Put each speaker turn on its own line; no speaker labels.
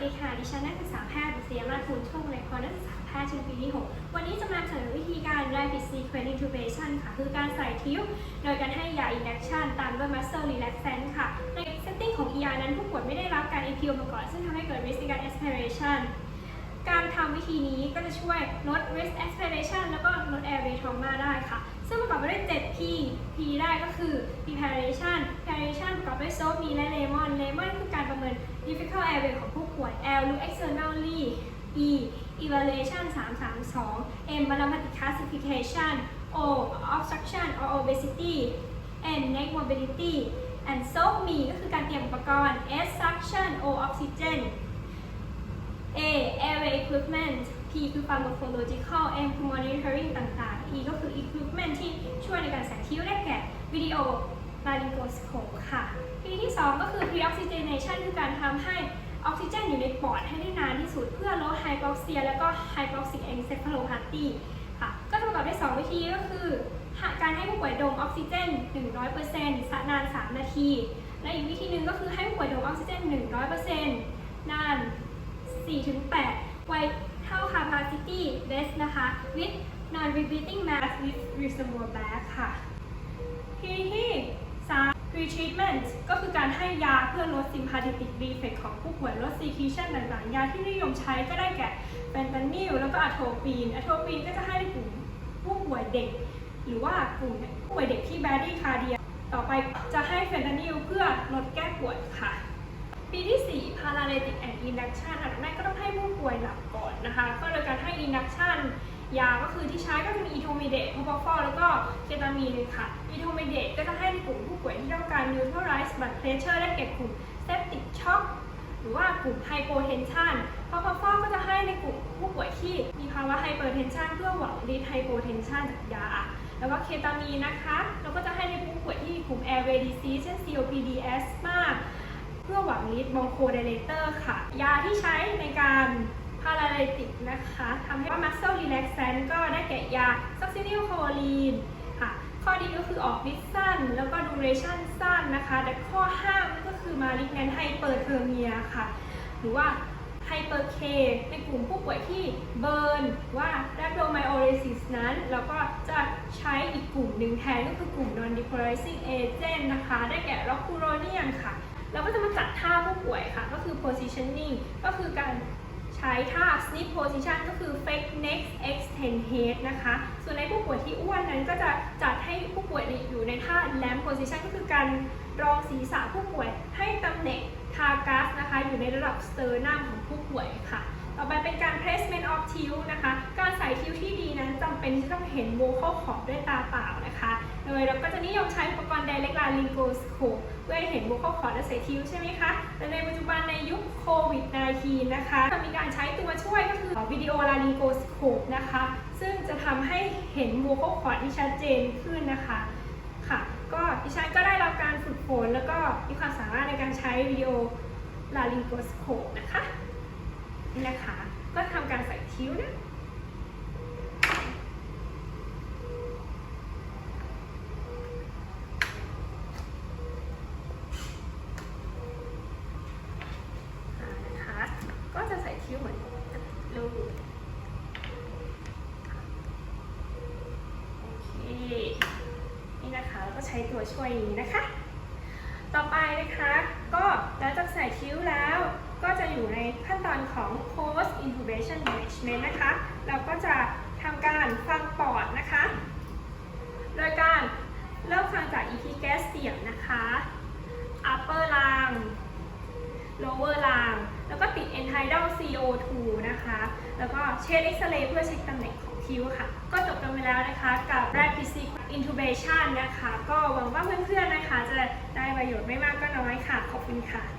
วัสดีค่ะ ดิฉันนักศึกษาแพทย์บุษยมาทูลโชคเลยคอนักศึกษาแพทย์ชั้นปีที่ 6 วันนี้จะมาเสนอวิธีการ rapid sequence intubation ค่ะ คือการใส่ทิวโดยการให้ยา induction ตามด้วย muscle relaxant ค่ะ ใน setting ของ ER นั้นผู้ป่วยไม่ได้รับการ EPO มาก่อน ซึ่งทำให้เกิด risk ในการ aspiration การทำวิธีนี้ก็จะช่วยลด risk aspiration แล้วก็ลด airway trauma ได้ค่ะ ซึ่งประกอบไปด้วย 7 P P ได้ก็คือ preparation preparation ประกอบด้วย soap มีและ lemon lemon คือการประเมิน difficult airway ของผู้ป่วย L หรือ externally E evaluation 332 M mathematical classification O obstruction or obesity N neck mobility and soap มีก็คือการเตรียมอุปกรณ์ S suction O oxygen A airway equipment P คือ pharmacological M คือ monitoring ต่างๆ E ก็คือ equipment ที่ ช่วยในการแสงคิ้วได้แก่วิดีโอ laryngoscope ค่ะวิธีที่ 2 ก็คือ pre-oxygenation คือการทำให้ออกซิเจนอยู่ในปอดให้ได้นานที่สุดเพื่อลดไฮโปเซีย แล้วก็ไฮโปซิก encephalopathy ค่ะก็ประกอบด้วย 2 วิธีก็คือ การให้ผู้ป่วยดมออกซิเจน 100%นาน 3 นาที และอีกวิธีหนึ่งก็คือให้ผู้ป่วยดมออกซิเจน 100%นาน 4-8ไวเท่า capacity best นะคะ with non repeating mass with reservoir back ค่ะทีที่3 retreatment ก็คือการให้ยาเพื่อลด sympathetic defect ของผู้ป่วยลด secretion ต่างๆ ยาที่นิยมใช้ก็ได้แก่เฟนตานิลแล้วก็อะโทปีนอะโทปีนก็จะให้กลุ่มผู้ป่วยเด็ก หรือว่ากลุ่มผู้ป่วยเด็กที่แบดดี้คาเดียต่อไปจะให้เฟนตานิลเพื่อลดแก้ปวดค่ะปีที่ 4 paralytic and induction อันดับแรกก็ต้องให้ผู้ป่วยหลับก่อนนะคะ ก็โดยการให้ induction ยาก็คือที่ใช้ก็จะมีอีโทมิเดต p พ o ฟอลแล้วก็เคตามีนเลยค่ะอีโทมิเดตก็จะให้ในกลุ่มผู้ป่วยที่ต้องการ neutralize blood pressure และเก็บกลุ่ม septic shock หรือว่ากลุ่ม hypotension พอพอฟอลก็จะให้ในกลุ่มผู้ป่วยที่มีภาวะ hypertension เพื่อหวังลด hypotension จากยา แล้วก็เคตามีนนะคะเราก็จะให้ในผู้ป่วยที่มีกลุ่ม airway disease เช่น COPD asthma เพื่อหวังลิดบองโคเดเลเตอร์ค่ะ ยาที่ใช้ในการาราไลติกนะคะทำให้ว่า muscle relaxant ก็ได้แก่ยา succinyl choline ค่ะ ข้อดีก็คือออกฤทธิ์สั้น แล้วก็ duration สั้นนะคะ แต่ข้อห้ามก็คือ malignant hyperthermia ค่ะ หรือว่า hyper K ในกลุ่มผู้ป่วยที่เบิร์นว่า rhabdomyolysis นั้นเราก็จะใช้อีกกลุ่มหนึ่งแทนก็คือกลุ่ม non depolarizing agent นะคะ ได้แก่ rocuronium ค่ะ เราก็จะมาจัดท่าผู้ป่วยค่ะ ก็คือ positioning ก็คือการ ใช้ท่า snip position ก็คือ fake neck extend head นะคะ ส่วนในผู้ป่วยที่อ้วนนั้นก็จะจัดให้ผู้ป่วยอยู่ในท่า lamp position ก็คือการรองศีรษะผู้ป่วยให้ตำแหน่งทากัสนะคะ อยู่ในระดับ sternum ของผู้ป่วยค่ะ ต่อไปเป็นการ placement of tilt นะคะ การใส่ทิวที่ดีนั้นจำเป็นที่ต้องเห็น vocal cord ด้วยตาเปล่านะคะ โดยเราก็จะนิยมใช้อุปกรณ์ direct laryngoscope เพื่อให้เห็น vocal cord และใส่ทิวใช่ไหมคะ แต่ในปัจจุบันในยุคโควิด -19 นะคะจะมีการใช้ตัวช่วยก็คือวิดีโอ laryngoscope นะคะ ซึ่งจะทำให้เห็น vocal cord ที่ชัดเจนขึ้นนะคะค่ะ ก็ดิฉันก็ได้รับการฝึกฝนแล้วก็มีความสามารถในการใช้วิดีโอ laryngoscope นะคะนี่นะคะ ก็ทำการใส่คิ้วนะ อ่านะคะ ก็จะใส่คิ้วเหมือนลูกโอเค นี่นะคะ แล้วก็ใช้ ตัวช่วยนี้นะคะ ต่อไปนะคะก็หลังจากใส่คิ้วแล้วก็จะอยู่ในขั้นตอนของ post intubation management นะคะ เราก็จะทำการฟังปอดนะคะ โดยการเริ่มฟังจาก EP gas เสียงนะคะ upper lung lower lung แล้วก็ติด entidal CO2 นะคะ แล้วก็เช็คเอ็กซเรย์เพื่อเช็คตำแหน่งของ คิ้วค่ะ ก็จบกันไปแล้วนะคะกับ rapid p c intubation นะคะ ก็หวังว่าเพื่อนๆนะคะ จะได้ประโยชน์ไม่มากก็น้อยค่ะ ขอบคุณค่ะ